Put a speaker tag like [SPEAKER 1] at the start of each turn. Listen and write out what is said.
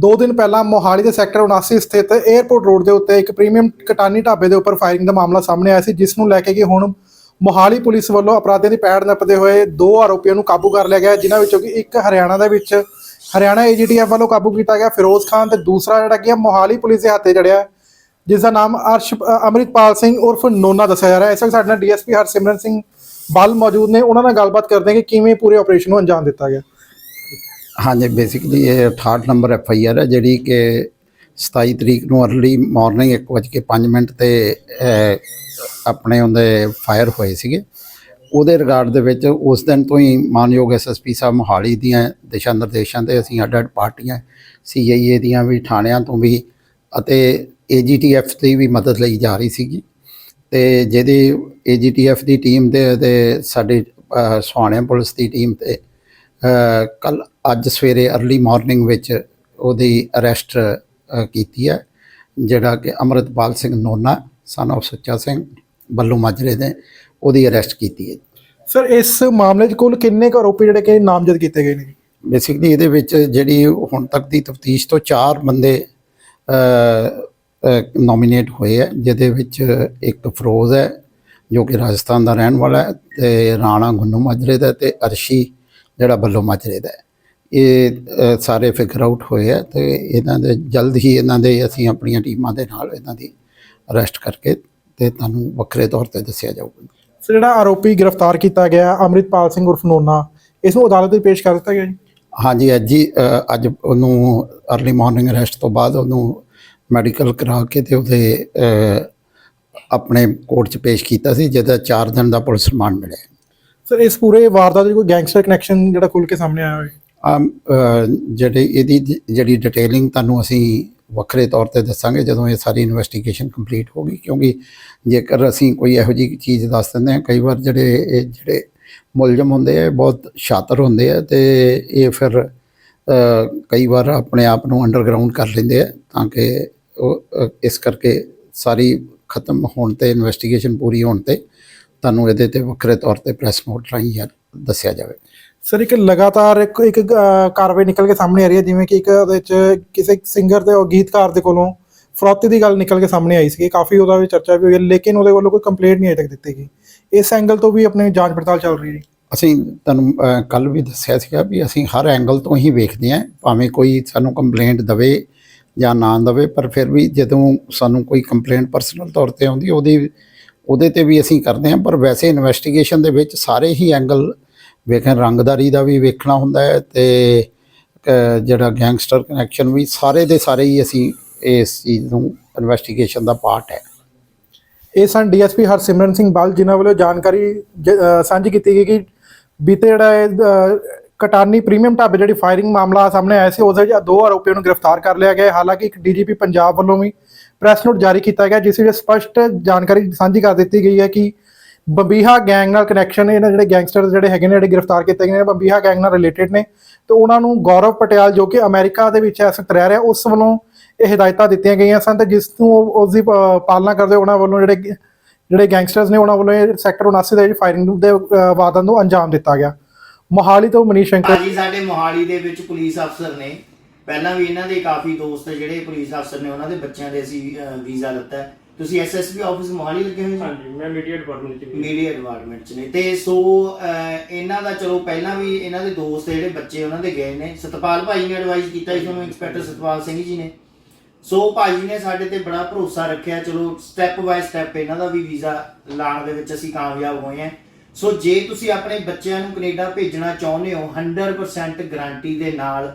[SPEAKER 1] ਦੋ ਦਿਨ ਪਹਿਲਾਂ ਮੋਹਾਲੀ ਦੇ ਸੈਕਟਰ 79 ਸਥਿਤ 에ਅਰਪੋਰਟ ਰੋਡ ਦੇ ਉੱਤੇ ਇੱਕ ਪ੍ਰੀਮੀਅਮ ਕਟਾਨੀ ਢਾਬੇ ਦੇ ਉੱਪਰ ਫਾਇਰਿੰਗ ਦਾ ਮਾਮਲਾ ਸਾਹਮਣੇ ਆਇਆ ਸੀ ਜਿਸ ਨੂੰ ਲੈ ਕੇ ਕਿ ਹੁਣ ਮੋਹਾਲੀ ਪੁਲਿਸ ਵੱਲੋਂ ਅਪਰਾਧੀਆਂ ਦੀ ਪੈੜ ਨੱਪਦੇ ਹੋਏ ਦੋ ਆਰੋਪੀਆਂ ਨੂੰ ਕਾਬੂ ਕਰ ਲਿਆ ਗਿਆ ਜਿਨ੍ਹਾਂ ਵਿੱਚੋਂ ਕਿ ਇੱਕ ਹਰਿਆਣਾ ਦੇ ਵਿੱਚ ਹਰਿਆਣਾ ਏਜੀਟੀਐਫ ਵੱਲੋਂ ਕਾਬੂ ਕੀਤਾ ਗਿਆ ਫਿਰੋਜ਼ ਖਾਨ ਤੇ ਦੂਸਰਾ ਜਿਹੜਾ ਕਿ ਹੈ ਮੋਹਾਲੀ ਪੁਲਿਸ ਦੇ ਹੱਥੇ ਜੜਿਆ ਹੈ, ਜਿਸ ਦਾ ਨਾਮ ਅਰਸ਼ ਅ, ਅੰਮ੍ਰਿਤਪਾਲ ਸਿੰਘ ਉਰਫ ਨੋਨਾ ਦੱਸਿਆ ਜਾ ਰਿਹਾ ਹੈ। ਇਸ ਵਕਤ ਸਾਡੇ ਨਾਲ ਡੀਐਸਪੀ ਹਰਸਿਮਰਨ ਸਿੰਘ ਬਲ ਮੌਜੂਦ ਨੇ ਉਹਨਾਂ ਨਾਲ ਗੱਲਬਾਤ ਕਰਦੇ ਹਾਂ ਕਿ ਕਿਵੇਂ ਪੂਰੇ ਆਪਰੇਸ਼ਨ ਨੂੰ ਅੰਜਾਮ ਦਿੱਤਾ ਗਿਆ।
[SPEAKER 2] ਹਾਂਜੀ ਬੇਸਿਕਲੀ ਇਹ 68 ਨੰਬਰ ਐਫ ਆਈ ਆਰ ਹੈ ਜਿਹੜੀ ਕਿ 27 ਤਰੀਕ ਨੂੰ ਅਰਲੀ ਮਾਰਨਿੰਗ 1:05 ਮਿੰਟ ਤੇ ਆਪਣੇ ਉਹਦੇ ਫਾਇਰ ਹੋਏ ਸੀਗੇ। ਉਹਦੇ ਰਿਗਾਰਡ ਦੇ ਵਿੱਚ ਉਸ ਦਿਨ ਤੋਂ ਹੀ ਮਾਨਯੋਗ ਐਸਐਸਪੀ ਸਾਹਿਬ ਮੋਹਾਲੀ ਦੀਆਂ ਦਿਸ਼ਾ ਨਿਰਦੇਸ਼ਾਂ ਤੇ ਅਸੀਂ ਅੱਡ ਅੱਡ ਪਾਰਟੀਆਂ ਸੀਆਈਏ ਦੀਆਂ ਵੀ ਥਾਣਿਆਂ ਤੋਂ ਵੀ ਅਤੇ ਏਜੀਟੀਐਫ ਦੀ ਵੀ ਮਦਦ ਲਈ ਜਾ ਰਹੀ ਸੀਗੀ। ਤੇ ਜਿਹਦੀ ਏਜੀਟੀਐਫ ਦੀ ਟੀਮ ਦੇ ਤੇ ਸਾਡੀ ਅਹ, ਪੁਲਿਸ ਦੀ ਟੀਮ ਤੇ ਕੱਲ ਅੱਜ ਸਵੇਰੇ अर्ਲੀ ਮਾਰਨਿੰਗ ਵਿੱਚ ਉਹਦੀ ਅਰੈਸਟ ਕੀਤੀ ਹੈ ਜਿਹੜਾ ਕਿ ਅਮਰਤਪਾਲ ਸਿੰਘ ਨੋਨਾ ਸਨ of ਸੁੱਚਾ ਸਿੰਘ ਬੱਲੂ ਮਾਜਰੇ ਦੇ ਉਹਦੀ ਅਰੈਸਟ ਕੀਤੀ ਹੈ।
[SPEAKER 1] ਸਰ ਇਸ ਮਾਮਲੇ 'ਚ ਕੁੱਲ ਕਿੰਨੇ ਕੁ ਆਰੋਪੀ ਜਿਹੜੇ ਕਿ ਨਾਮਜ਼ਦ ਕੀਤੇ ਗਏ ਨੇ?
[SPEAKER 2] ਬੇਸਿਕਲੀ ਇਹਦੇ ਵਿੱਚ ਜਿਹੜੀ ਹੁਣ ਤੱਕ ਦੀ ਤਫਤੀਸ਼ ਤੋਂ ਚਾਰ ਬੰਦੇ ਨੋਮੀਨੇਟ ਹੋਏ ਹੈ ਜਿਹਦੇ ਵਿੱਚ ਇੱਕ ਫਰੋਜ਼ ਹੈ ਜੋ ਕਿ ਰਾਜਸਥਾਨ ਦਾ ਰਹਿਣ ਵਾਲਾ ਹੈ ਤੇ ਰਾਣਾ ਗੁੰਨੂ ਮਾਜਰੇ ਦਾ ਤੇ ਅਰਸ਼ੀ ਜਿਹੜਾ ਬੱਲੋ ਮਾਜਰੇ ਦਾ ਇਹ ਸਾਰੇ ਫਿਗਰ ਆਊਟ ਹੋਏ ਹੈ ਤੇ ਇਹਨਾਂ ਦੇ ਜਲਦ ਹੀ ਇਹਨਾਂ ਦੇ ਅਸੀਂ ਆਪਣੀਆਂ ਟੀਮਾਂ ਦੇ ਨਾਲ ਇਹਨਾਂ ਦੀ ਅਰੈਸਟ ਕਰਕੇ ਤੇ ਤੁਹਾਨੂੰ ਵੱਖਰੇ ਤੌਰ ਤੇ ਦੱਸਿਆ ਜਾਊਗਾ।
[SPEAKER 1] ਸਰ ਜਿਹੜਾ ਆਰੋਪੀ ਗ੍ਰਿਫਤਾਰ ਕੀਤਾ ਗਿਆ ਅੰਮ੍ਰਿਤਪਾਲ ਸਿੰਘ ਉਰਫ ਨੋਨਾ ਇਸ ਨੂੰ ਅਦਾਲਤ ਵਿੱਚ ਪੇਸ਼ ਕਰ ਦਿੱਤਾ ਗਿਆ ਜੀ?
[SPEAKER 2] ਹਾਂਜੀ ਅੱਜ ਹੀ ਅੱਜ ਉਹਨੂੰ अर्ਲੀ ਮਾਰਨਿੰਗ ਅਰੈਸਟ ਤੋਂ ਬਾਅਦ ਉਹਨੂੰ ਮੈਡੀਕਲ ਕਰਾ ਕੇ ਤੇ ਉਹਦੇ ਆਪਣੇ ਕੋਰਟ 'ਚ ਪੇਸ਼ ਕੀਤਾ ਸੀ ਜਿਹਦਾ 4 ਦਿਨ ਦਾ ਪੁਲਿਸ ਰਿਮਾਂਡ ਮਿਲਿਆ।
[SPEAKER 1] ਸਰ ਇਸ ਪੂਰੇ ਵਾਰਦਾਤ ਵਿੱਚ ਕੋਈ ਗੈਂਗਸਟਰ ਕਨੈਕਸ਼ਨ ਜਿਹੜਾ ਖੁੱਲ ਕੇ ਸਾਹਮਣੇ ਆਇਆ ਹੋਵੇ?
[SPEAKER 2] ਆਮ ਅ, ਜਿਹੜੇ ਇਹਦੀ ਜਿਹੜੀ ਡਿਟੇਲਿੰਗ ਤੁਹਾਨੂੰ ਅਸੀਂ ਵੱਖਰੇ ਤੌਰ ਤੇ ਦੱਸਾਂਗੇ ਜਦੋਂ ਇਹ ਸਾਰੀ ਇਨਵੈਸਟੀਗੇਸ਼ਨ ਕੰਪਲੀਟ ਹੋ ਗਈ ਕਿਉਂਕਿ ਜੇਕਰ ਅਸੀਂ ਕੋਈ ਇਹੋ ਜਿਹੀ ਚੀਜ਼ ਦੱਸ ਦਿੰਦੇ ਹਾਂ ਕਈ ਵਾਰ ਜਿਹੜੇ ਇਹ ਜਿਹੜੇ ਮੁਲਜ਼ਮ ਹੁੰਦੇ ਆ ਇਹ ਬਹੁਤ ਸ਼ਾਤਰ ਹੁੰਦੇ ਆ ਤੇ ਇਹ ਫਿਰ ਅ, ਕਈ ਵਾਰ ਆਪਣੇ ਆਪ ਨੂੰ ਅੰਡਰਗਰਾਉਂਡ ਕਰ ਲੈਂਦੇ ਆ ਤਾਂ ਕਿ ਉਹ ਅ, ਇਸ ਕਰਕੇ ਸਾਰੀ ਖਤਮ ਹੋਣ ਤੇ ਇਨਵੈਸਟੀਗੇਸ਼ਨ ਪੂਰੀ ਹੋਣ ਤੇ ਤੁਹਾਨੂੰ ਇਹਦੇ ਤੇ ਵੱਖਰੇ ਤੌਰ ਤੇ ਪ੍ਰੈਸ ਨੋਟ ਰਾਹੀਂ ਦੱਸਿਆ ਜਾਵੇ।
[SPEAKER 1] ਸਰ ਇੱਕ ਲਗਾਤਾਰ ਇੱਕ ਇੱਕ ਕਾਰਵਾਈ ਨਿਕਲ ਕੇ ਸਾਹਮਣੇ ਆ ਰਹੀ ਹੈ ਜਿਵੇਂ ਕਿ ਇੱਕ ਉਹਦੇ ਵਿੱਚ ਕਿਸੇ ਸਿੰਗਰ ਤੇ ਉਹ ਗੀਤਕਾਰ ਦੇ ਕੋਲੋਂ ਫਰੋਤੀ ਦੀ ਗੱਲ ਨਿਕਲ ਕੇ ਸਾਹਮਣੇ ਆਈ ਸੀ ਕਾਫੀ ਉਹਦਾ ਵੀ ਚਰਚਾ ਵੀ ਹੋਈ ਹੈ ਲੇਕਿਨ ਉਹਦੇ ਵੱਲੋਂ ਕੋਈ ਕੰਪਲੇਂਟ ਨਹੀਂ ਅਜੇ ਤੱਕ ਦਿੱਤੀ ਗਈ। ਇਸ ਐਂਗਲ ਤੋਂ ਵੀ ਆਪਣੀ ਜਾਂਚ ਪੜਤਾਲ ਚੱਲ ਰਹੀ ਹੈ
[SPEAKER 2] ਅਸੀਂ ਤੁਹਾਨੂੰ ਕੱਲ ਵੀ ਦੱਸਿਆ ਸੀਗਾ ਵੀ ਅਸੀਂ ਹਰ ਐਂਗਲ ਤੋਂ ਹੀ ਵੇਖਦੇ ਹਾਂ ਭਾਵੇਂ ਕੋਈ ਸਾਨੂੰ ਕੰਪਲੇਂਟ ਦਵੇ ਜਾਂ ਨਾ ਦਵੇ ਪਰ ਫਿਰ ਵੀ ਜਦੋਂ ਸਾਨੂੰ ਕੋਈ ਕੰਪਲੇਂਟ ਪਰਸਨਲ ਤੌਰ ਤੇ ਆਉਂਦੀ ਉਹਦੀ ਉਹਦੇ ਤੇ ਵੀ ਅਸੀਂ ਕਰਦੇ ਹਾਂ ਪਰ ਵੈਸੇ ਇਨਵੈਸਟੀਗੇਸ਼ਨ ਦੇ ਵਿੱਚ ਸਾਰੇ ਹੀ ਐਂਗਲ ਵੇਖਣ ਰੰਗਦਾਰੀ ਦਾ ਵੀ ਵੇਖਣਾ ਹੁੰਦਾ ਹੈ ਤੇ ਜਿਹੜਾ ਗੈਂਗਸਟਰ ਕਨੈਕਸ਼ਨ ਵੀ ਸਾਰੇ ਦੇ ਸਾਰੇ ਹੀ ਅਸੀਂ ਇਸ ਚੀਜ਼ ਨੂੰ ਇਨਵੈਸਟੀਗੇਸ਼ਨ ਦਾ ਪਾਰਟ ਹੈ।
[SPEAKER 1] ਇਹ ਸਨ ਡੀਐਸਪੀ ਹਰਸਿਮਰਨ ਸਿੰਘ ਬਾਲ ਜਿਨ੍ਹਾਂ ਵੱਲੋਂ ਜਾਣਕਾਰੀ ਜ- ਸਾਂਝੀ ਕੀਤੀ ਗਈ ਕਿ ਬੀਤੇ ਜਿਹੜਾ ਇਹ, ਕਟਾਨੀ ਪ੍ਰੀਮੀਅਮ ਢਾਬੇ ਜਿਹੜੀ ਫਾਇਰਿੰਗ ਮਾਮਲਾ ਸਾਹਮਣੇ ਆਇਆ ਸੀ ਉਸ ਵਿੱਚ ਦੋ ਆਰੋਪੀਆਂ ਨੂੰ ਗ੍ਰਿਫਤਾਰ ਕਰ ਲਿਆ ਗਿਆ ਹਾਲਾਂਕਿ ਇੱਕ ਡੀਜੀਪੀ ਪੰਜਾਬ ਵੱਲੋਂ ਵੀ ਪ੍ਰੈਸ ਨੋਟ ਜਾਰੀ ਕੀਤਾ ਗਿਆ ਜਿਸ ਵਿੱਚ ਸਪਸ਼ਟ ਜਾਣਕਾਰੀ ਸਾਂਝੀ ਕਰ ਦਿੱਤੀ ਗਈ ਹੈ ਕਿ ਬੰਬੀਹਾ ਗੈਂਗ ਨਾਲ ਕਨੈਕਸ਼ਨ ਇਹਨਾਂ ਜਿਹੜੇ ਗੈਂਗਸਟਰ ਜਿਹੜੇ ਹੈਗੇ ਨੇ ਜਿਹੜੇ ਗ੍ਰਿਫਤਾਰ ਕੀਤੇ ਗਏ ਨੇ ਬੰਬੀਹਾ ਗੈਂਗ ਨਾਲ ਰਿਲੇਟਡ ਨੇ ਤੇ ਉਹਨਾਂ ਨੂੰ ਗੌਰਵ ਪਟਿਆਲ ਜੋ ਕਿ ਅਮਰੀਕਾ ਦੇ ਵਿੱਚ ਐਸ ਵਕਤ ਰਹਿ ਰਿਹਾ ਉਸ ਵੱਲੋਂ ਇਹ ਹਦਾਇਤਾਂ ਦਿੱਤੀਆਂ ਗਈਆਂ ਸਨ ਤੇ ਜਿਸ ਨੂੰ ਉਸ ਦੀ ਪਾਲਣਾ ਕਰਦੇ ਉਹਨਾਂ ਵੱਲੋਂ ਜਿਹੜੇ ਜਿਹੜੇ ਗੈਂਗਸਟਰਸ ਨੇ ਉਹਨਾਂ ਵੱਲੋਂ ਸੈਕਟਰ 79 ਦੇ ਫਾਇਰਿੰਗ ਦੇ ਅਹ, ਨੂੰ ਅੰਜਾਮ ਦਿੱਤਾ ਗਿਆ। ਮੋਹਾਲੀ ਤੋਂ ਮਨੀਸ਼ ਸ਼ੰਕਰ
[SPEAKER 3] ਭਾਜੀ ਸਾਡੇ ਮੋਹਾਲੀ ਦੇ ਵਿੱਚ ਪੁਲਿਸ ਅਫਸਰ ਨੇ ਪਹਿਲਾਂ ਵੀ ਇਹਨਾਂ ਦੇ ਕਾਫੀ ਦੋਸਤ ਜਿਹੜੇ ਪੁਲਿਸ ਅਫਸਰ ਨੇ ਉਹਨਾਂ ਦੇ ਬੱਚਿਆਂ ਦੇ ਅਸੀਂ ਵੀਜ਼ਾ ਲਿੱਤਾ ਹੈ। ਤੁਸੀਂ ਐਸਐਸਪੀ ਆਫਿਸ ਮੋਹਾਲੀ ਲੱਗੇ ਹੋਏ
[SPEAKER 4] ਹਾਂਜੀ ਮੈਂ ਮੀਡੀਆ ਡਿਪਾਰਟਮੈਂਟ ਚ
[SPEAKER 3] ਮੀਡੀਆ ਡਿਪਾਰਟਮੈਂਟ ਚ ਨੇ। ਤੇ ਸੋ ਇਹਨਾਂ ਦਾ ਚਲੋ ਪਹਿਲਾਂ ਵੀ ਇਹਨਾਂ ਦੇ ਦੋਸਤ ਜਿਹੜੇ ਬੱਚੇ ਉਹਨਾਂ ਦੇ ਗਏ ਨੇ। ਸਤਪਾਲ ਭਾਈ ਨੇ ਐਡਵਾਈਸ ਕੀਤਾ ਸੀ ਤੁਹਾਨੂੰ ਇੰਸਪੈਕਟਰ ਸਤਪਾਲ ਸਿੰਘ ਜੀ ਨੇ। ਸੋ ਭਾਜੀ ਨੇ ਸਾਡੇ ਤੇ ਬੜਾ ਭਰੋਸਾ ਰੱਖਿਆ। ਚਲੋ ਸਟੈਪ ਬਾਏ ਸਟੈਪ ਇਹਨਾਂ ਦਾ ਵੀ ਵੀਜ਼ਾ ਲਾਣ ਦੇ ਵਿੱਚ ਅਸੀਂ ਕਾਮਯਾਬ ਹੋਏ ਹਾਂ। ਸੋ ਜੇ ਤੁਸੀਂ ਆਪਣੇ ਬੱਚਿਆਂ ਨੂੰ ਕੈਨੇਡਾ ਭੇਜਣਾ ਚਾਹੁੰਦੇ ਹੋ 100% ਗਾਰੰਟੀ ਦੇ ਨਾਲ